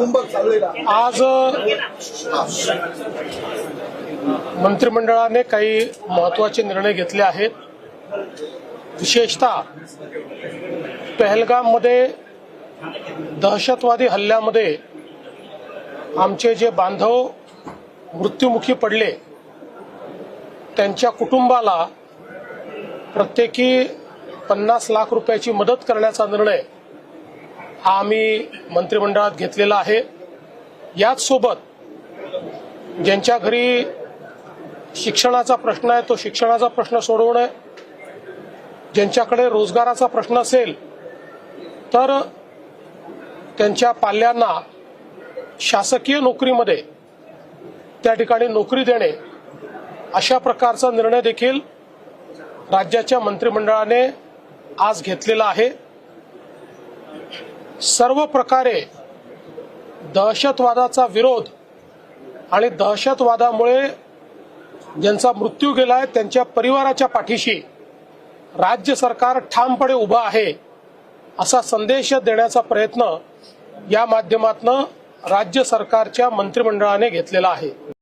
आज मंत्रिमंडळाने काही महत्त्वाचे निर्णय घेतले आहेत. विशेषतः पहलगाममध्ये दहशतवादी हल्ल्यामध्ये आमचे जे बांधव मृत्युमुखी पडले त्यांच्या कुटुंबाला प्रत्येकी पन्नास लाख रुपयाची मदत करण्याचा निर्णय हा आम्ही मंत्रिमंडळात घेतलेला आहे. याचसोबत ज्यांच्या घरी शिक्षणाचा प्रश्न आहे तो शिक्षणाचा प्रश्न सोडवणं ज्यांच्याकडे रोजगाराचा प्रश्न असेल तर त्यांच्या पाल्यांना शासकीय नोकरीमध्ये त्या ठिकाणी नोकरी देणे अशा प्रकारचा निर्णय देखील राज्याच्या मंत्रिमंडळाने आज घेतलेला आहे. सर्व प्रकारे दहशतवादाचा विरोध आणि दहशतवादामुळे ज्यांचा मृत्यू गेलाय त्यांच्या परिवाराच्या पाठीशी राज्य सरकार ठामपणे उभं आहे असा संदेश देण्याचा प्रयत्न या माध्यमातून राज्य सरकारच्या मंत्रिमंडळाने घेतलेला आहे.